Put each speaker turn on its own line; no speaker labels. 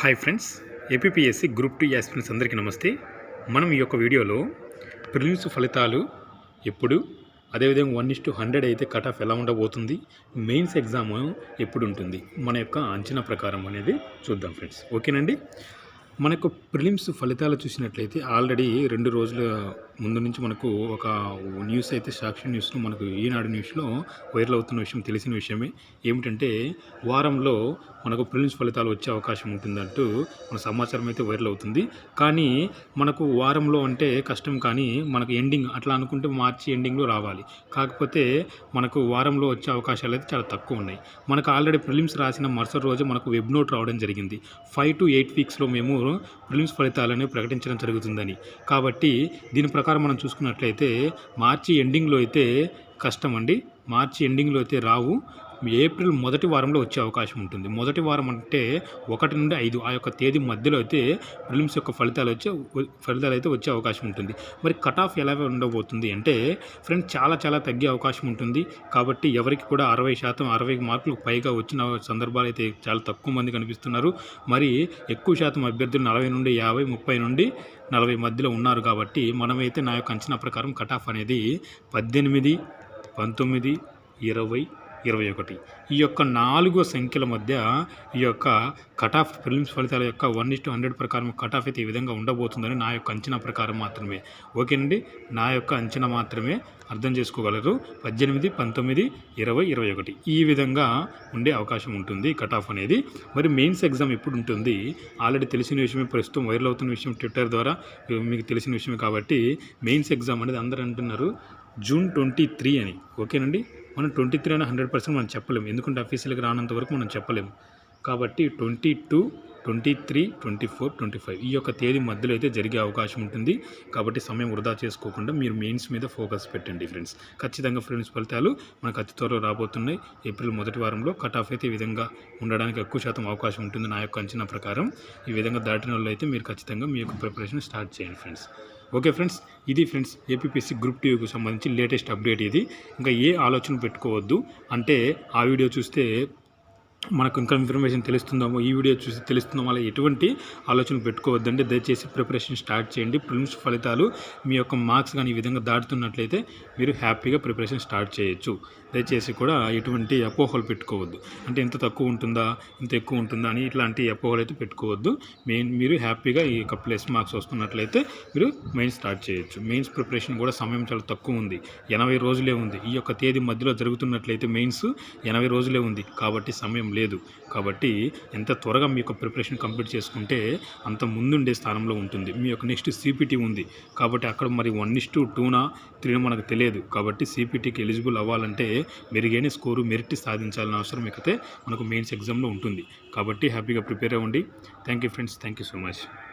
Hi friends APSC group two aspirants అందరికీ నమస్తే. మనం ఈ యొక్క వీడియోలో ప్రిలిమ్స్ ఫలితాలు ఎప్పుడు అదేవిధంగా వన్ ఇస్ టు హండ్రెడ్ అయితే కట్ ఆఫ్ ఎలా ఉండబోతుంది మెయిన్స్ ఎగ్జామ్ ఎప్పుడు ఉంటుంది మన యొక్క అంచనా ప్రకారం అనేది చూద్దాం ఫ్రెండ్స్. ఓకేనండి? మనకు ప్రిలిమ్స్ ఫలితాలు చూసినట్లయితే ఆల్రెడీ రెండు రోజుల ముందు నుంచి మనకు ఒక న్యూస్ అయితే సాక్షి న్యూస్లో మనకు ఈనాడు న్యూస్లో వైరల్ అవుతున్న విషయం తెలిసిన విషయమే. ఏమిటంటే వారంలో మనకు ప్రిలిమ్స్ ఫలితాలు వచ్చే అవకాశం ఉంటుందంటూ మన సమాచారం అయితే వైరల్ అవుతుంది. కానీ మనకు వారంలో అంటే కష్టం కానీ మనకు ఎండింగ్ అట్లా అనుకుంటే మార్చి ఎండింగ్లో రావాలి. కాకపోతే మనకు వారంలో వచ్చే అవకాశాలు అయితే చాలా తక్కువ ఉన్నాయి. మనకు ఆల్రెడీ ప్రిలిమ్స్ రాసిన మరుసటి రోజు మనకు వెబ్ నోట్ రావడం జరిగింది. ఫైవ్ టు ఎయిట్ వీక్స్లో మేము ప్రిలిమ్స్ ఫలితాలను ప్రకటించడం జరుగుతుందని. కాబట్టి దీని ప్రకారం మనం చూసుకున్నట్లయితే మార్చి ఎండింగ్లో అయితే కష్టం అండి. మార్చి ఎండింగ్లో అయితే రావు. ఏప్రిల్ మొదటి వారంలో వచ్చే అవకాశం ఉంటుంది. మొదటి వారం అంటే ఒకటి నుండి ఐదు ఆ యొక్క తేదీ మధ్యలో అయితే ప్రిలిమ్స్ యొక్క ఫలితాలు వచ్చే ఫలితాలు అయితే వచ్చే అవకాశం ఉంటుంది. మరి కట్ ఆఫ్ ఎలా ఉండబోతుంది అంటే ఫ్రెండ్స్ చాలా చాలా తగ్గే అవకాశం ఉంటుంది. కాబట్టి ఎవరికి కూడా అరవై శాతం అరవై మార్కులు పైగా వచ్చిన సందర్భాలు అయితే చాలా తక్కువ మంది కనిపిస్తున్నారు. మరి ఎక్కువ శాతం అభ్యర్థులు నలభై నుండి యాభై ముప్పై నుండి నలభై మధ్యలో ఉన్నారు కాబట్టి మనమైతే నా యొక్క అంచనా ప్రకారం కట్ ఆఫ్ అనేది పద్దెనిమిది పంతొమ్మిది ఇరవై ఇరవై ఒకటి. ఈ యొక్క నాలుగు సంఖ్యల మధ్య ఈ యొక్క కట్ ఆఫ్ ఫిల్మ్స్ ఫలితాల యొక్క వన్ ఇస్ టు హండ్రెడ్ ప్రకారం కట్ ఆఫ్ అయితే ఈ విధంగా ఉండబోతుందని నా యొక్క అంచనా ప్రకారం మాత్రమే. ఓకేనండి? నా యొక్క అంచనా మాత్రమే అర్థం చేసుకోగలరు. పద్దెనిమిది పంతొమ్మిది ఇరవై ఇరవై ఒకటి. ఈ విధంగా ఉండే అవకాశం ఉంటుంది కట్ ఆఫ్ అనేది. మరి మెయిన్స్ ఎగ్జామ్ ఎప్పుడు ఉంటుంది? ఆల్రెడీ తెలిసిన విషయమే ప్రస్తుతం వైరల్ అవుతున్న విషయం ట్విట్టర్ ద్వారా. మీకు తెలిసిన విషయమే కాబట్టి మెయిన్స్ ఎగ్జామ్ అనేది అందరూ అంటున్నారు. జూన్ ట్వంటీ త్రీ అని. ఓకేనండి? మనం ట్వంటీ త్రీ అని హండ్రెడ్ పర్సెంట్ మనం చెప్పలేము ఎందుకంటే అఫీషియల్గా రానంత వరకు మనం చెప్పలేము కాబట్టి twenty two twenty three twenty four twenty five ఈ యొక్క తేదీ మధ్యలో అయితే జరిగే అవకాశం ఉంటుంది. కాబట్టి సమయం వృధా చేసుకోకుండా మీరు మెయిన్స్ మీద ఫోకస్ పెట్టండి ఫ్రెండ్స్ ఖచ్చితంగా ఫ్రెండ్స్ ఫలితాలు మనకు అతి త్వరలో రాబోతున్నాయి. ఏప్రిల్ మొదటి వారంలో కట్ ఆఫ్ అయితే ఈ విధంగా ఉండడానికి ఎక్కువ శాతం అవకాశం ఉంటుంది నా యొక్క అంచనా ప్రకారం. ఈ విధంగా దాటిన వాళ్ళు అయితే మీరు ఖచ్చితంగా మీ యొక్క ప్రిపరేషన్ స్టార్ట్ చేయండి ఫ్రెండ్స్ ఓకే ఫ్రెండ్స్ ఇది ఫ్రెండ్స్ ఏపీపీసీ గ్రూప్ టీవీకి సంబంధించి లేటెస్ట్ అప్డేట్ ఇది. ఇంకా ఏ ఆలోచన పెట్టుకోవద్దు. అంటే ఆ వీడియో చూస్తే మనకు ఇంకా ఇన్ఫర్మేషన్ తెలుస్తుందామో ఈ వీడియో చూసి తెలుస్తుందామో అలా ఎటువంటి ఆలోచన పెట్టుకోవద్దండి. దయచేసి ప్రిపరేషన్ స్టార్ట్ చేయండి. ప్రిలిమ్స్ ఫలితాలు మీ యొక్క మార్క్స్ కానీ ఈ విధంగా దాటుతున్నట్లయితే మీరు హ్యాపీగా ప్రిపరేషన్ స్టార్ట్ చేయొచ్చు. దయచేసి కూడా ఎటువంటి అపోహలు పెట్టుకోవద్దు. అంటే ఇంత తక్కువ ఉంటుందా ఇంత ఎక్కువ ఉంటుందా అని ఇట్లాంటి అపోహలు అయితే పెట్టుకోవద్దు. మెయిన్ మీరు హ్యాపీగా ఈ యొక్క ప్లస్ మార్క్స్ వస్తున్నట్లయితే మీరు మెయిన్ స్టార్ట్ చేయొచ్చు. మెయిన్స్ ప్రిపరేషన్ కూడా సమయం చాలా తక్కువ ఉంది. ఎనభై రోజులే ఉంది. ఈ యొక్క తేదీ మధ్యలో జరుగుతున్నట్లయితే మెయిన్స్ ఎనభై రోజులే ఉంది. కాబట్టి సమయం లేదు. కాబట్టి ఎంత త్వరగా మీ యొక్క ప్రిపరేషన్ కంప్లీట్ చేసుకుంటే అంత ముందుండే స్థానంలో ఉంటుంది. మీ యొక్క నెక్స్ట్ సిపిటీ ఉంది. కాబట్టి అక్కడ మరి వన్ ఇస్ టూ టూనా త్రీనా మనకు తెలియదు. కాబట్టి సిపిటీకి ఎలిజిబుల్ అవ్వాలంటే మెరుగైన స్కోరు మెరిట్ సాధించాలని అవసరం అయితే మనకు మెయిన్స్ ఎగ్జామ్లో ఉంటుంది. కాబట్టి హ్యాపీగా ప్రిపేర్ అవ్వండి. Thank you friends. Thank you so much.